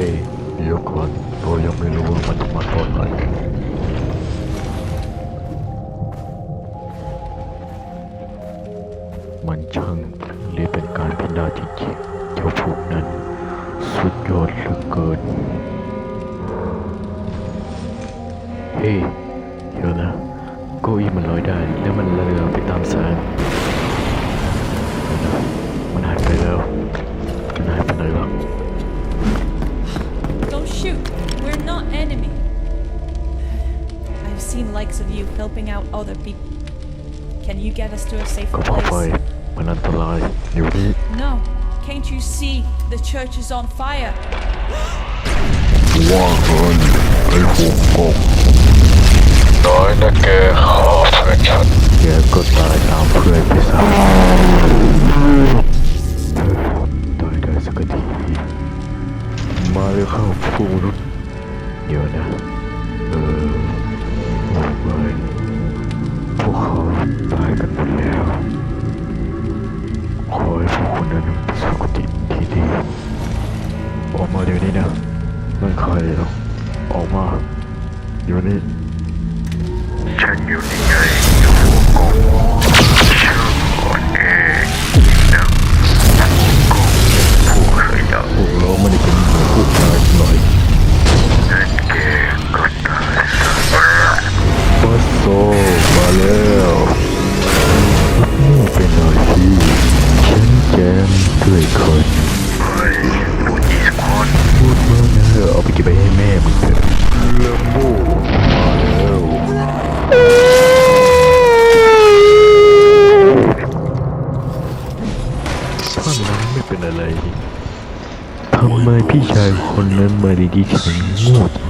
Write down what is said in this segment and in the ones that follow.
เอ้ยเดี๋ยวก่อนเรายังไม่รู้ว่ามันจะมาตอนไหนมันช่างเรียกเป็นการพินาศจริงๆเจ้าพวกนั้น สุดยอดเหลือเกิน เฮ้ยเดี๋ยวนะเก้าอี้มันลอยได้ แล้วมันเลือไปตามแสงเดี๋ยมันหายไปแล้วมันหายไปไหนวะ shoot. We're not enemy. I've seen likes of you helping out other people. Can you get us to a ก็ safer เพราะไฟ place? มันอันตรายอยู่นี่ No. Can't you see the church is on fire? ว่าเฮินไอ้หัวกบ มาเลยเข้าผู้มนุษย์เดี๋ยวนะเออโอ้ยพวกเขาตายกันหมดแล้วขอให้พวกคุณนั้นประสบความที่ดีออกมาเดี๋ยวนี้นะนั่นใครหรอออกมาเดี๋ยวนี้ฉันอยู่นี่ไงอยู่หัวกบชื่ มาแล้วนี่เป็นหน้าที่ฉันแจมด้วยคนเฮ้ยพูดอีสควอนพูดมานะเอาไปเก็บไปให้แม่มึงเถอะเลมโบมาแล้วท่านนั้นไม่เป็นอะไรทำไมพี่ชายคนนั้นมาดีๆถึงโง่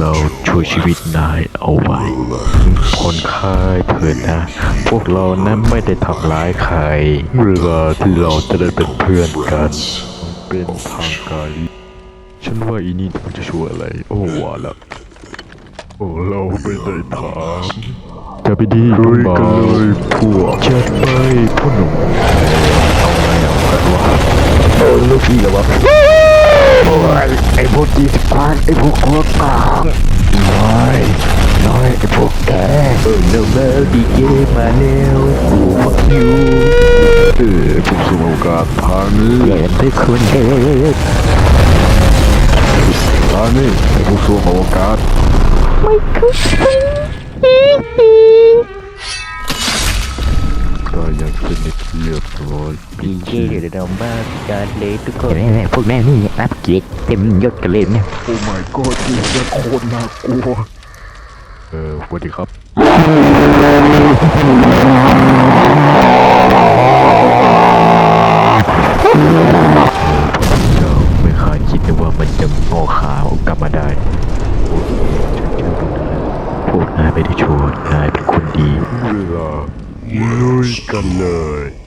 เราช่วยชีวิตนายเอาไว้ คนคายเถิดนะ พวกเรานั้นไม่ได้ทำร้ายใครเวลาที่เราจะได้เป็นเพื่อนกัน เป็นทางการฉันว่าอีนี่มันจะช่วยอะไร โอ้ว่าละโอ้เราไม่ได้ถามจะไปดีลุยกันเลยพวกจัดไปพ่อหนุ่มเอาไงเอากันวะเออลูกพี่แล้ววะ โอ้ยไอ้พวกจีสปานไอ้พวกหัวกากน้อยน้อยไอ้พวกแกเออเนเบลดีเจมาแล้วกูฟักยูเออพวกสมกาพานี้แย่ได้คนเด็ดพานี้ไอ้พวกสมกา ก็ยังสนิทเรียบร้อยปีเจเดี๋ยวเรามากันเลยทุกคนพวกแม่นี่รับเกียรเต็มยศกันเลยเนี่ยโอ้ my god นี่เสียงโคตรน่ากลัวเออสวัสดีครับเราไม่คาดคิดเลยว่ามันจะงอขาวกลับมาได้โอ้ฉันเชื่อพวกนายพวกนายไม่ได้ชั่วนายเป็นคนดีเวลา ลุยกันเลย